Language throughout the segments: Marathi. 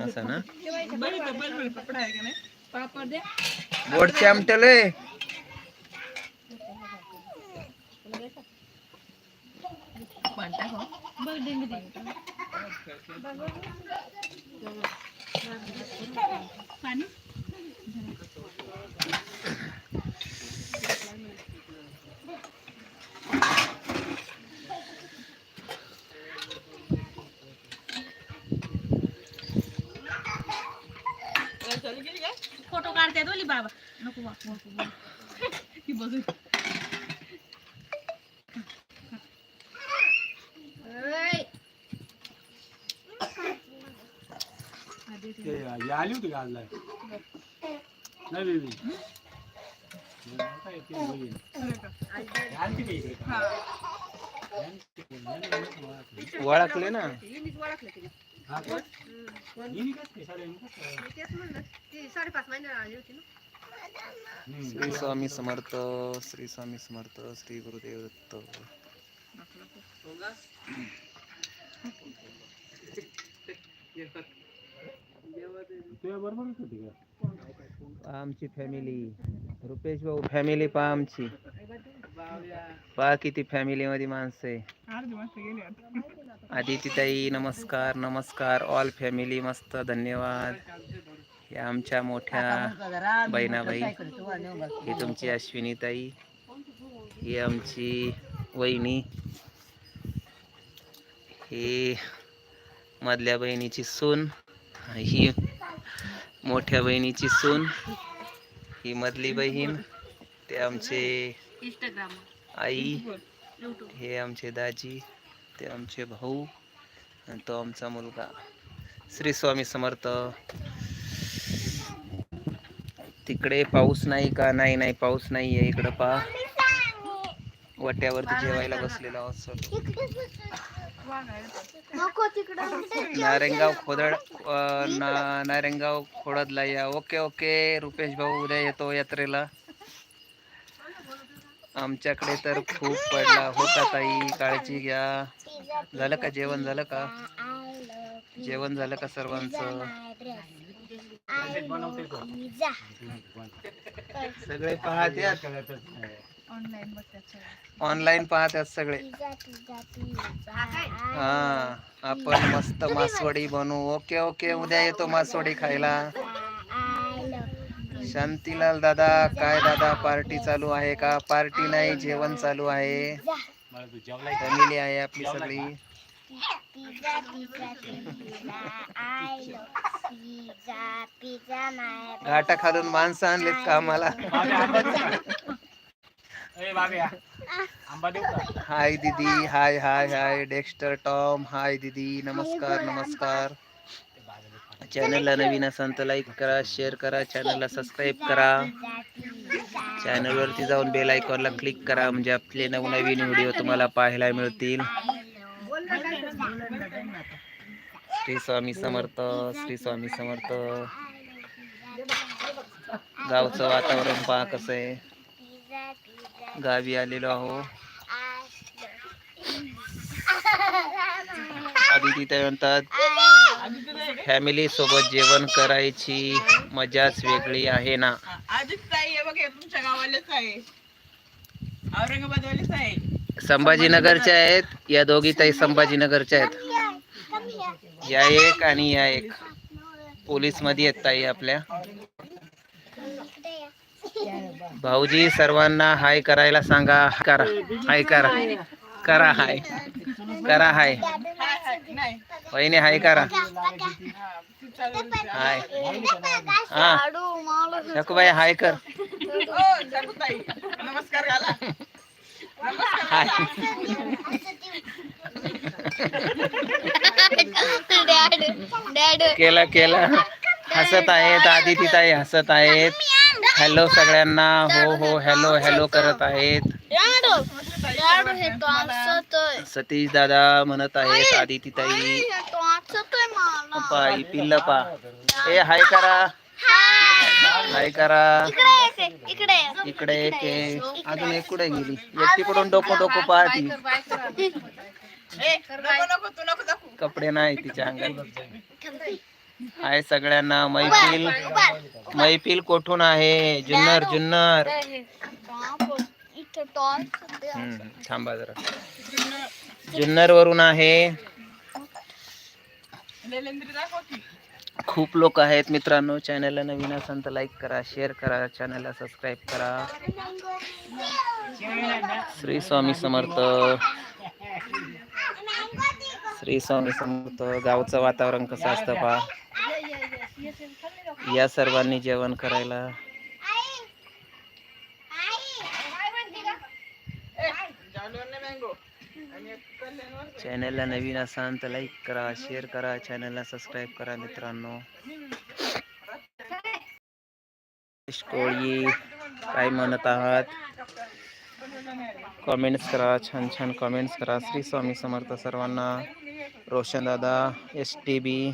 असं ना? कपडा आहे का नाही पापड दे बोटचे आमटेले पण टाक बघ डिंगी दे पाणी चालू केली का काढते दोली बाबा. नको बा नको. ती बघू. ते आली होती का? नाही बेबी? ओळखले ना. का? हिने कसं काय साडी हिने कसं काय? हम्म. श्री स्वामी समर्थ श्री स्वामी समर्थ श्री गुरुदेव दत्त तुझ्या बरोबरच होती का आमची फॅमिली रुपेश भाऊ फॅमिली पहा आमची पहा किती फॅमिली मध्ये माणसं आहे. अर्धी वाजता गेली आता. आदिती ताई नमस्कार नमस्कार. ऑल फॅमिली मस्त धन्यवाद. हे आमच्या मोठ्या बहिणाबाई. ही तुमची अश्विनी ताई ही आमची वहिनी. ही मधल्या बहिणीची सून. ही मोठ्या बहिणीची सून. ही मधली बहीण. ते आमचे इंस्टाग्राम आई हे आमचे दाजी ते आमचे भाऊ आणि तो आमचा मुलगा. श्री स्वामी समर्थ. तिकडे पाऊस नाही का? नाही नाही पाऊस नाही आहे इकडं पा. वट्यावरती जेवायला बसलेलो. नारेंगाव खोदड अं, ना नारेंगाव खोडदला या. Okay okay. रुपेश भाऊ उद्या येतो यात्रेला. आमच्याकडे तर खूप पडला. होता ताई? काळजी घ्या. झालं का जेवण? झालं का? जेवण झालं का सर्वांचं. सगळे पाहत्यात. ऑनलाईन पाहतात सगळे. हा आपण मस्त मासवडी बनवू. Okay okay. उद्या येतो मासवडी खायला. शांतीलाल दादा काय दादा पार्टी चालू आहे का? पार्टी नाही जेवण चालू आहे? फॅमिली आहे आपली सगळी. घाटा खालून माणसं आणलीत का आम्हाला? बाबे, आंबा देऊ का? ए, बाबे, आंबा देऊ का? हाय दीदी. हाय हाय हाय डेक्स्टर टॉम हाय दीदी. नमस्कार नमस्कार. चॅनलला नवीन असाल तर लाईक करा शेअर करा चॅनलला सबस्क्राईब करा. चॅनलवरती जाऊन बेल आयकॉनला क्लिक करा म्हणजे आपले नवनवीन व्हिडिओ तुम्हाला पाहायला मिळतील. श्री स्वामी समर्थ श्री स्वामी समर्थ. गावचं वातावरण पहा कसं आहे. गावी आलेलो आहो. आधी तिथे म्हणतात फॅमिली सोबत जेवण करायची मजाच वेगळी आहे ना. संभाजीनगरच्या आहेत या दोघी ताई संभाजीनगरच्या आहेत. या एक आणि या एक. पोलीसमध्ये आहेत ताई आपल्या. भाऊजी सर्वांना हाय करायला सांगा करा. हाय करा. करा हाय. करा हाय. हाय हाय वहिनी हाय करा. हा, हाय. हा. शकुबाई हाय कर. नमस्कार हाय. केला केला. हसत आहेत आदिती ताई हसत आहेत. हॅलो सगळ्यांना. हो हो. हॅलो हॅलो करत आहेत. सतीश दादा म्हणत आहेत आदिती ताई. पाई पिल्ल पा. ए हाय करा. काय करा. इकडे एक. अजून एक कुठे गेली? एक तिकडून डोको डोको पाहती? ए नको नको तू नको दाखवू. कपडे नाही तिच्या अंगात. हाय सगळ्यांना मैफिल. मैफिल कोठून आहे? जुन्नर जुन्नर. हम्म, थांबा जरा. जुन्नर वरून आहे. खूप लोक आहेत मित्रांनो. चॅनलला नवीन असाल तर लाईक करा शेअर करा चॅनलला सबस्क्राईब करा. श्री स्वामी समर्थ. श्री स्वामी समर्थ. गावचं वातावरण कसं असतं पहा. या सर्वांनी जेवण करायला. चॅनलला नवीन असाल तर लाईक करा शेअर करा चॅनलला सबस्क्राईब करा, मित्रांनो. कोळी काय म्हणत आहात? कॉमेंट्स करा, छान छान कॉमेंट्स करा. श्री स्वामी समर्थ सर्वांना. रोशन दादा एस टी बी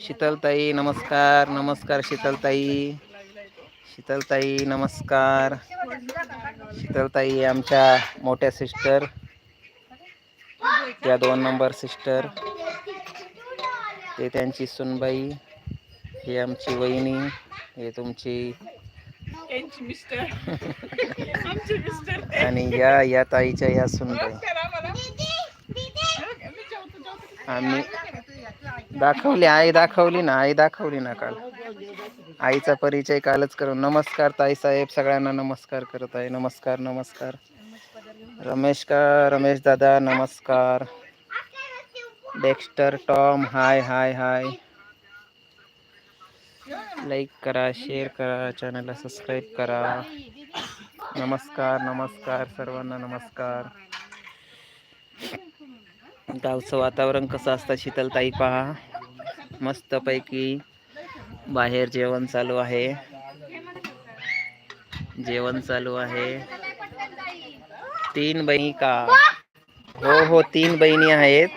शीतलताई, नमस्कार नमस्कार शीतलताई. शीतलताई नमस्कार. शीतलताई आमच्या मोठ्या सिस्टर त्या दोन नंबर सिस्टर ते त्यांची सुनबाई ही आमची वहिनी हे तुमची आणि या या ताईच्या या सुनबाई. आम्ही दाखवली आई दाखवली ना आई दाखवली ना काल. आईचा परिचय कालच करू नमस्कार ताई साहेब सगळ्यांना नमस्कार करत आहे. नमस्कार नमस्कार. रमेश का रमेश दादा नमस्कार. Dexter Tom hi hi hi. Like करा शेअर करा चॅनलला सबस्क्राईब करा. नमस्कार नमस्कार सर्वांना नमस्कार. गावचं वातावरण कसं असतं? शीतलताई पहा. मस्तपैकी. बाहेर जेवण चालू आहे. जेवण चालू आहे. तीन बहिणी का? हो हो तीन बहिणी आहेत.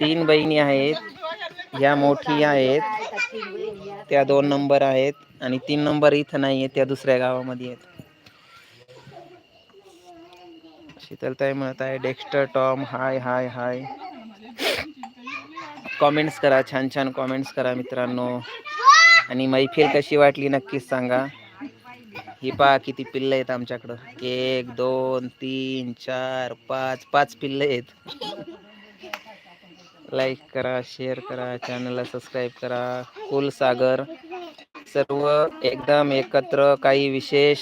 तीन बहिणी आहेत. ह्या मोठी आहेत. त्या दोन नंबर आहेत आणि तीन नंबर इथं नाही आहेत त्या दुसऱ्या गावामध्ये आहेत. शीतलताई म्हणत आहे Dexter Tom hi hi hi. Comments करा छान छान कॉमेंट्स करा मित्रांनो. आणि मैफिल कशी वाटली नक्कीच सांगा. ही पहा किती पिल्लं आहेत आमच्याकडं. एक दोन तीन चार पाच पाच पिल्लं आहेत. लाईक करा शेअर करा चॅनलला सबस्क्राईब करा. कुलसागर सर्व एकदम एकत्र काही विशेष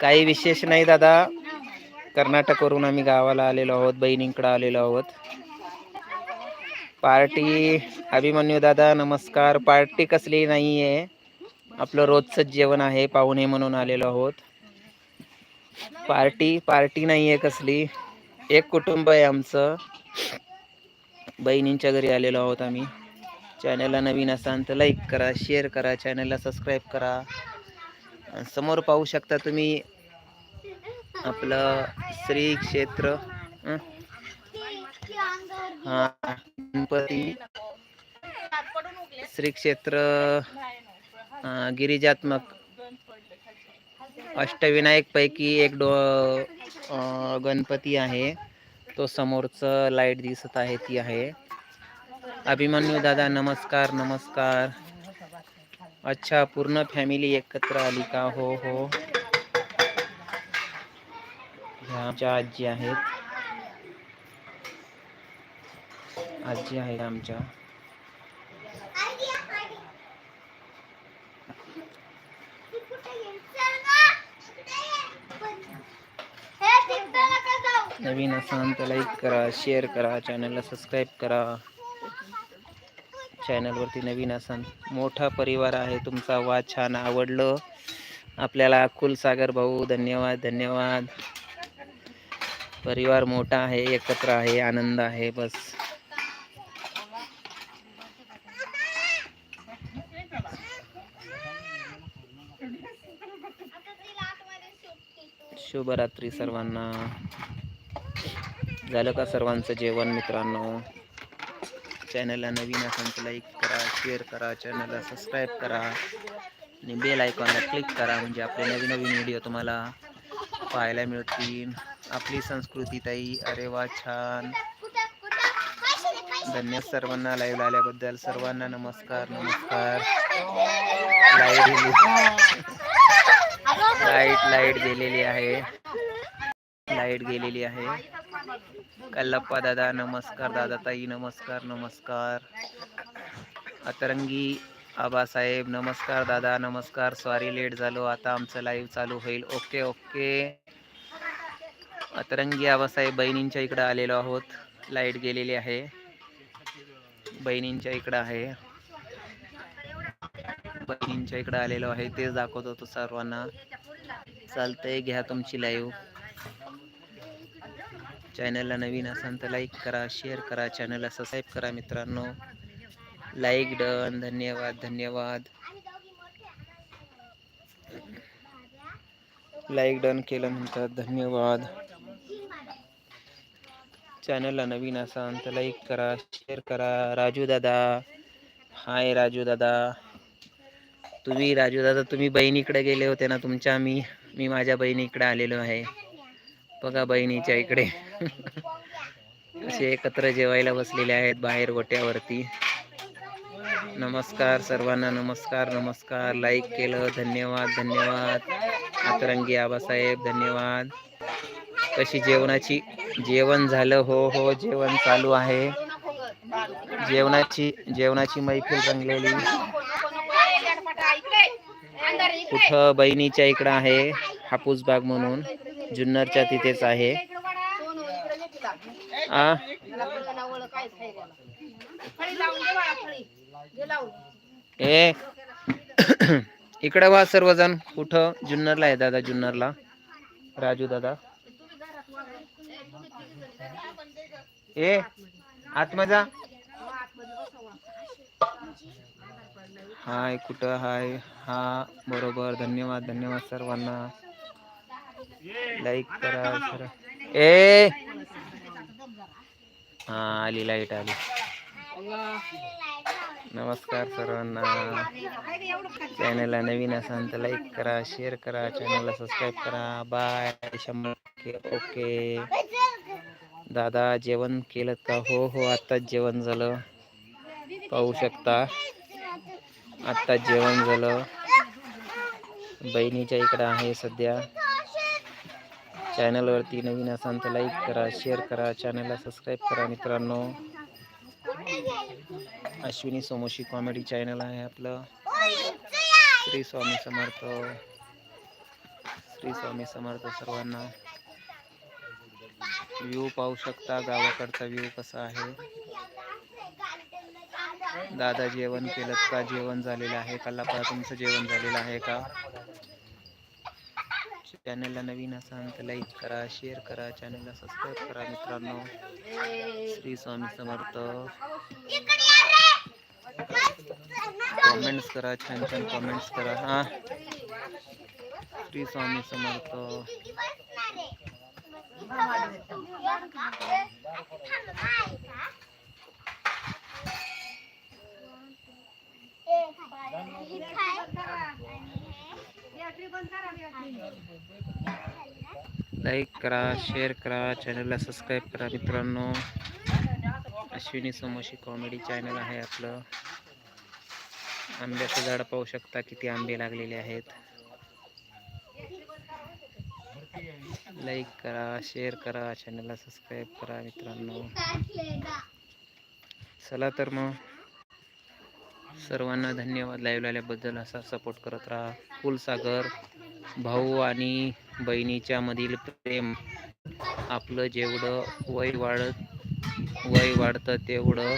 काही विशेष नाही दादा. कर्नाटकवरून आम्ही गावाला आलेलो आहोत बहिणींकडं आलेलो आहोत. पार्टी अभिमन्यू दादा नमस्कार. पार्टी कसली नाही आहे आपलं रोजचं जेवण आहे पाहुणे म्हणून आलेलो आहोत. पार्टी पार्टी नाही आहे कसली. एक कुटुंब आहे आमचं. बहिणींच्या घरी आलेलो आहोत आम्ही. चॅनलला नवीन असाल तर लाईक करा शेअर करा चॅनलला सबस्क्राईब करा. समोर पाहू शकता तुम्ही आपलं श्री क्षेत्र. हां. गणपती श्री क्षेत्र गिरिजात्मक अष्टविनायक पैकी एक डो गणपती आहे. तो समोरचं लाइट दिसत आहे ती आहे. अभिमन्यू दादा नमस्कार नमस्कार. अच्छा पूर्ण फॅमिली एकत्र आली का? हो हो. ह्या आमच्या आजी आहेत. आजी आहे आमच्या. नवीन असाल तर लाईक करा शेअर करा चॅनलला सबस्क्राईब करा. चॅनलवरती नवीन असाल मोठा परिवार आहे तुमचा वाद छान आवडलं. आपल्याला कुलसागर भाऊ धन्यवाद धन्यवाद. परिवार मोठा आहे एकत्र आहे आनंद आहे बस. शुभरात्री सर्वांना. झालं का सर्वांचं जेवण मित्रांनो? चॅनलला नवीन असेल तर लाईक करा शेअर करा चॅनलला सबस्क्राईब करा. आणि बेल आयकॉनला क्लिक करा म्हणजे आपले नवीन नवीन व्हिडिओ तुम्हाला पाहायला मिळतील. आपली संस्कृती ताई अरे वा छान. धन्यवाद सर्वांना लाईव्ह आल्याबद्दल. सर्वांना नमस्कार नमस्कार. लाईव्ह लाइट लाइट गेलेली आहे. लाइट गेलेली आहे. कल्लप्पा दादा नमस्कार दादा ताई नमस्कार नमस्कार. अतरंगी आबासाहेब नमस्कार दादा नमस्कार. सॉरी लेट झालो. आता आमचं लाईव्ह चालू होईल. Okay okay. अतरंगी आबासाहेब बहिणींच्या इकडं आलेलो आहोत. लाइट गेलेली आहे. बहिणींच्या इकडं आहे. बहिणींच्या इकडं आलेलो आहे. तेच दाखवत होतो सर्वांना. चालतंय, घ्या तुमची लाईव्ह चॅनलला नवीन असाल तर लाईक करा शेअर करा चॅनलला सबस्क्राईब करा मित्रांनो. लाईक डन धन्यवाद धन्यवाद. लाईक डन म्हणतात, धन्यवाद. चॅनलला नवीन असाल तर लाईक करा शेअर करा. राजू दादा. हाय राजू दादा. तुम्ही राजू दादा तुम्ही बहिणीकडे गेले होते ना तुमच्या मी मी माझ्या बहिणीकडे आलेलो आहे. बघा बहिणीच्या इकडे. असे एकत्र जेवायला बसलेले आहेत बाहेर गोट्यावरती. नमस्कार सर्वांना नमस्कार नमस्कार. लाईक केलं धन्यवाद धन्यवाद. अतरंगी आबासाहेब धन्यवाद. कशी जेवणाची जेवण झालं? हो हो जेवण चालू आहे. जेवणाची जेवणाची मैफिल रंगलेली कुठं बहिणीच्या इकडं आहे हापूस बाग म्हणून. जुन्नरच्या तिथेच आहे. आ? ए इकडं वा सर्वजण. कुठं? जुन्नरला आहे दादा जुन्नरला. राजू दादा. ए आत्मजा हाय कुठं हाय? हा बरोबर. धन्यवाद धन्यवाद सर्वांना. लाईक करा सर ए! हा आली लाइट आली. नमस्कार सर्वांना. चॅनलला नवीन असाल तर लाईक करा शेअर करा चॅनलला सबस्क्राईब करा. बाय शंभर ओके दादा जेवण केलं का? हो हो आत्ताच जेवण झालं. पाहू शकता. आत्ता जेवण झालं. बहिणीच्या इकडं आहे सध्या. चॅनलवरती नवीन असाल तर लाईक करा शेअर करा. चॅनलला सबस्क्राईब करा मित्रांनो. अश्विनी सोमोशी कॉमेडी चॅनल आहे आपलं. श्री स्वामी समर्थ. श्री स्वामी समर्थ सर्वांना. व्ह्यू पाहू शकता. गावाकडचा व्ह्यू कसा आहे? दादा केलं का जेवण झालेलं आहे. कल्लापा तुमचं जेवण झालेलं आहे का? चॅनलला नवीन असाल तर लाईक करा शेअर करा. चॅनलला सबस्क्राईब करा मित्रांनो. श्री स्वामी समर्थ. कॉमेंट्स करा, छान छान कॉमेंट्स करा. हा. श्री स्वामी समर्थ. लाईक करा शेअर करा चॅनलला सबस्क्राईब करा मित्रांनो. अश्विनी समोशी कॉमेडी चॅनल आहे आपलं. आंब्याचं झाड पाहू शकता किती आंबे लागलेले आहेत. लाईक करा शेअर करा चॅनलला सबस्क्राईब करा मित्रांनो. चला तर मग. सर्वांना धन्यवाद. लाईव्ह आल्याबद्दल असा सपोर्ट करत राहा. फुलसागर भाऊ आणि बहिणीच्या मधील प्रेम. आपलं जेवढं वय वाढत वय वाढतं तेवढं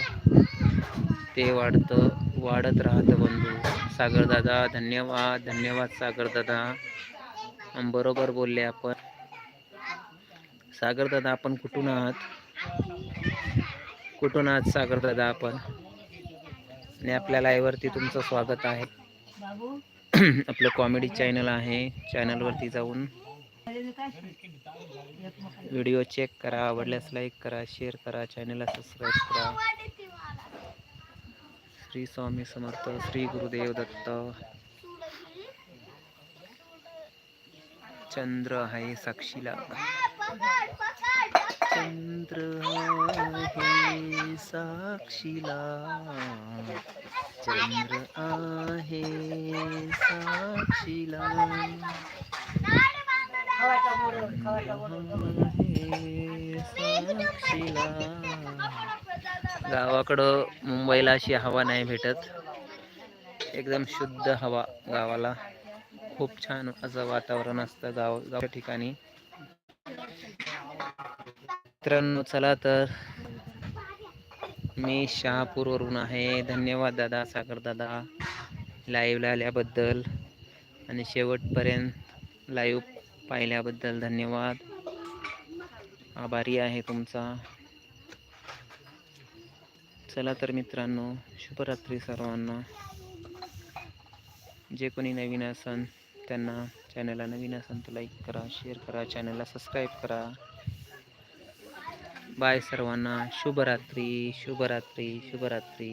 ते वाढतं वाढत राहतं बंधू. सागरदादा धन्यवाद. धन्यवाद सागरदादा बरोबर बोलले आपण. सागरदादा आपण कुठून आहात? कुठून आहात सागरदादा आपण? आणि आपल्या लाईव्हवरती तुमचं स्वागत आहे. आपलं कॉमेडी चॅनल आहे. चॅनलवरती जाऊन व्हिडिओ चेक करा. आवडल्यास लाईक करा शेअर करा. चॅनलला सबस्क्राईब करा. श्री स्वामी समर्थ श्री गुरुदेव दत्त. चंद्र आहे साक्षीला. चंद्र आहे साक्षीला. चंद्र आहे साक्षीला आहे साक्षीला. गावाकडं मुंबईला अशी हवा नाही भेटत. एकदम शुद्ध हवा गावाला. खूप छान असं वातावरण असतं गाव गावच्या ठिकाणी. मित्रांनो चला तर. मी शहापूरवरून आहे. धन्यवाद दादा सागर दादा. लाईव्हला आल्याबद्दल. आणि शेवटपर्यंत लाईव्ह पाहिल्याबद्दल धन्यवाद. आभारी आहे तुमचा. चला तर मित्रांनो शुभरात्री सर्वांना. जे कोणी नवीन असन त्यांना चॅनलला नवीन असन तर लाईक करा शेअर करा चॅनलला सबस्क्राईब करा. बाय सर्वांना. शुभरात्री शुभरात्री शुभरात्री.